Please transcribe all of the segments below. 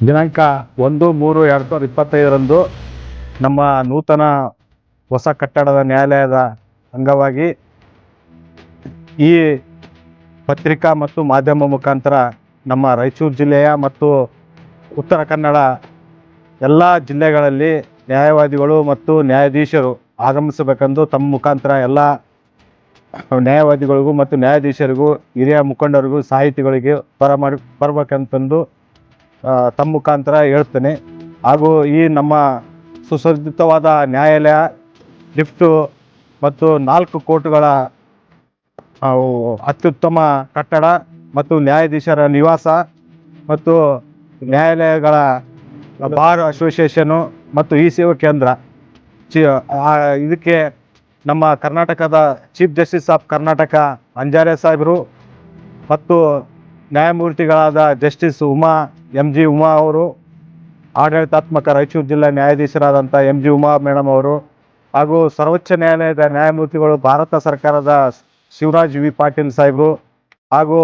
ದಿನಾಂಕ ಒಂದು, ಮೂರು, ಎರಡು ಸಾವಿರದ ಇಪ್ಪತ್ತೈದರಂದು ನಮ್ಮ ನೂತನ ಹೊಸ ಕಟ್ಟಡದ ನ್ಯಾಯಾಲಯದ ಅಂಗವಾಗಿ ಈ ಪತ್ರಿಕಾ ಮತ್ತು ಮಾಧ್ಯಮ ಮುಖಾಂತರ ನಮ್ಮ ರಾಯಚೂರು ಜಿಲ್ಲೆಯ ಮತ್ತು ಉತ್ತರ ಕನ್ನಡ ಎಲ್ಲ ಜಿಲ್ಲೆಗಳಲ್ಲಿ ನ್ಯಾಯವಾದಿಗಳು ಮತ್ತು ನ್ಯಾಯಾಧೀಶರು ಆಗಮಿಸಬೇಕೆಂದು ತಮ್ಮ ಮುಖಾಂತರ ಎಲ್ಲ ನ್ಯಾಯವಾದಿಗಳಿಗೂ ಮತ್ತು ನ್ಯಾಯಾಧೀಶರಿಗೂ ಹಿರಿಯ ಮುಖಂಡರಿಗೂ ಸಾಹಿತಿಗಳಿಗೆ ಬರ ಮಾಡಿ ಬರ್ಬೇಕಂತಂದು ತಮ್ಮ ಮುಖಾಂತರ ಹೇಳ್ತೇನೆ. ಹಾಗೂ ಈ ನಮ್ಮ ಸುಸಜ್ಜಿತವಾದ ನ್ಯಾಯಾಲಯ ಲಿಫ್ಟು ಮತ್ತು ನಾಲ್ಕು ಕೋರ್ಟುಗಳ ಆ, ಅತ್ಯುತ್ತಮ ಕಟ್ಟಡ ಮತ್ತು ನ್ಯಾಯಾಧೀಶರ ನಿವಾಸ ಮತ್ತು ನ್ಯಾಯಾಲಯಗಳ ಬಾರ್ ಅಸೋಸಿಯೇಷನು ಮತ್ತು ಇ ಸೇವಾ ಕೇಂದ್ರ. ಚಿ ಇದಕ್ಕೆ ನಮ್ಮ ಕರ್ನಾಟಕದ chief justice of Karnataka Anjaria ಸಾಹೇಬರು ಮತ್ತು ನ್ಯಾಯಮೂರ್ತಿಗಳಾದ justice Uma M G Uma ಅವರು ಆಡಳಿತಾತ್ಮಕ ರಾಯಚೂರು ಜಿಲ್ಲಾ ನ್ಯಾಯಾಧೀಶರಾದಂಥ ಎಂ ಜಿ ಉಮಾ ಮೇಡಮ್ ಅವರು ಹಾಗೂ ಸರ್ವೋಚ್ಚ ನ್ಯಾಯಾಲಯದ ನ್ಯಾಯಮೂರ್ತಿಗಳು ಭಾರತ ಸರ್ಕಾರದ ಶಿವರಾಜ್ ವಿ ಪಾಟೀಲ್ ಸಾಹೇಬರು ಹಾಗೂ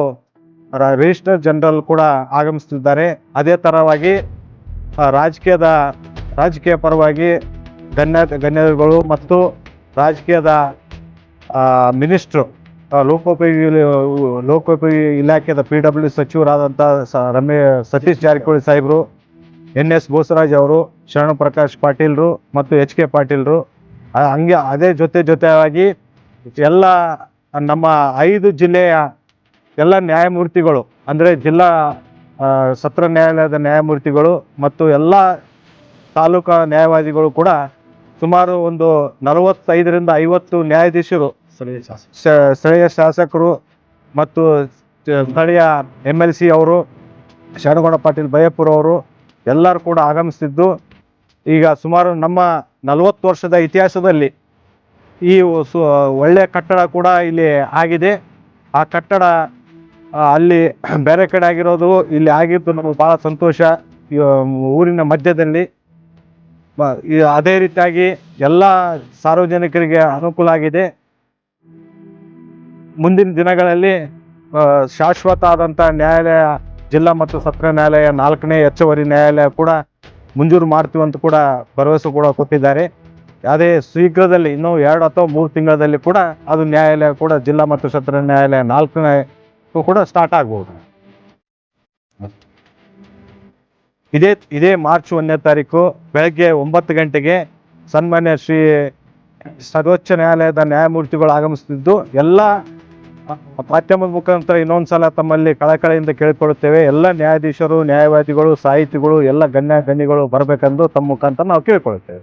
ರಿಜಿಸ್ಟರ್ ಜನರಲ್ ಕೂಡ ಆಗಮಿಸುತ್ತಿದ್ದಾರೆ ಅದೇ ಥರವಾಗಿ ರಾಜಕೀಯದ, ರಾಜಕೀಯ ಪರವಾಗಿ ಗಣ್ಯ, ಗಣ್ಯರುಗಳು ಮತ್ತು ರಾಜಕೀಯದ ಮಿನಿಸ್ಟ್ರು ಲೋಕೋಪಯೋಗಿ ಲೋಕೋಪಯೋಗಿ ಇಲಾಖೆದ ಪಿ ಡಬ್ಲ್ಯೂ ಸಚಿವರಾದಂಥ ರಮೇ, ಸತೀಶ್ ಜಾರಕಿಹೊಳಿ ಸಾಹೇಬರು, ಎನ್ ಎಸ್ ಬೋಸರಾಜ್ ಅವರು, ಶರಣ ಪ್ರಕಾಶ್ ಪಾಟೀಲ್ರು ಮತ್ತು ಎಚ್ ಕೆ ಪಾಟೀಲ್ರು ಹಂಗೆ ಅದೇ ಜೊತೆ ಜೊತೆಯಾಗಿ ಎಲ್ಲ ನಮ್ಮ ಐದು ಜಿಲ್ಲೆಯ ಎಲ್ಲ ನ್ಯಾಯಮೂರ್ತಿಗಳು, ಅಂದರೆ ಜಿಲ್ಲಾ ಸತ್ರ ನ್ಯಾಯಾಲಯದ ನ್ಯಾಯಮೂರ್ತಿಗಳು ಮತ್ತು ಎಲ್ಲ ತಾಲೂಕಾ ನ್ಯಾಯವಾದಿಗಳು ಕೂಡ ಸುಮಾರು ಒಂದು ನಲವತ್ತೈದರಿಂದ ಐವತ್ತು ನ್ಯಾಯಾಧೀಶರು ಸ್ಥಳೀಯ ಶಾಸಕರು ಮತ್ತು ಸ್ಥಳೀಯ ಎಂ ಎಲ್ ಸಿ ಅವರು ಶರಣಗೌಡ ಪಾಟೀಲ್ ಬಯ್ಯಪುರ ಅವರು ಎಲ್ಲರೂ ಕೂಡ ಆಗಮಿಸ್ತಿದ್ದು. ಈಗ ಸುಮಾರು ನಮ್ಮ ನಲವತ್ತು ವರ್ಷದ ಇತಿಹಾಸದಲ್ಲಿ ಈ ಒಳ್ಳೆಯ ಕಟ್ಟಡ ಕೂಡ ಇಲ್ಲಿ ಆಗಿದೆ. ಆ ಕಟ್ಟಡ ಅಲ್ಲಿ ಬೇರೆ ಕಡೆ ಆಗಿರೋದು ಇಲ್ಲಿ ಆಗಿದ್ದು ನಮಗೆ ಭಾಳ ಸಂತೋಷ. ಊರಿನ ಮಧ್ಯದಲ್ಲಿ. ಅದೇ ರೀತಿಯಾಗಿ ಎಲ್ಲ ಸಾರ್ವಜನಿಕರಿಗೆ ಅನುಕೂಲ ಆಗಿದೆ. ಮುಂದಿನ ದಿನಗಳಲ್ಲಿ ಶಾಶ್ವತ ಆದಂಥ ನ್ಯಾಯಾಲಯ, ಜಿಲ್ಲಾ ಮತ್ತು ಸತ್ರ ನ್ಯಾಯಾಲಯ ನಾಲ್ಕನೇ ಹೆಚ್ಚುವರಿ ನ್ಯಾಯಾಲಯ ಕೂಡ ಮಂಜೂರು ಮಾಡ್ತೀವಿ ಅಂತ ಕೂಡ ಭರವಸೆ ಕೂಡ ಕೊಟ್ಟಿದ್ದಾರೆ. ಅದೇ ಶೀಘ್ರದಲ್ಲಿ, ಇನ್ನೂ ಎರಡು ಅಥವಾ ಮೂರು ತಿಂಗಳಲ್ಲಿ ಕೂಡ ಅದು ನ್ಯಾಯಾಲಯ ಕೂಡ ಜಿಲ್ಲಾ ಮತ್ತು ಸತ್ರ ನ್ಯಾಯಾಲಯ ನಾಲ್ಕನೇ ಕೂಡ ಸ್ಟಾರ್ಟ್ ಆಗ್ಬೋದು. ಇದೇ ಇದೇ ಮಾರ್ಚ್ ಒಂದನೇ ತಾರೀಕು ಬೆಳಗ್ಗೆ ಒಂಬತ್ತು ಗಂಟೆಗೆ ಸನ್ಮಾನ್ಯ ಶ್ರೀ ಸರ್ವೋಚ್ಚ ನ್ಯಾಯಾಲಯದ ನ್ಯಾಯಮೂರ್ತಿಗಳು ಆಗಮಿಸುತ್ತಿದ್ದು ಎಲ್ಲ ಮಾಧ್ಯಮದ ಮುಖಾಂತರ ಇನ್ನೊಂದ್ಸಲ ತಮ್ಮಲ್ಲಿ ಕಳಕಳಿಯಿಂದ ಕೇಳಿಕೊಳ್ಳುತ್ತೇವೆ ಎಲ್ಲ ನ್ಯಾಯಾಧೀಶರು, ನ್ಯಾಯವಾದಿಗಳು, ಸಾಹಿತಿಗಳು, ಎಲ್ಲ ಗಣ್ಯ ಗಣ್ಯಗಳು ಬರಬೇಕೆಂದು ತಮ್ಮ ಮುಖಾಂತರ ನಾವು ಕೇಳಿಕೊಳ್ಳುತ್ತೇವೆ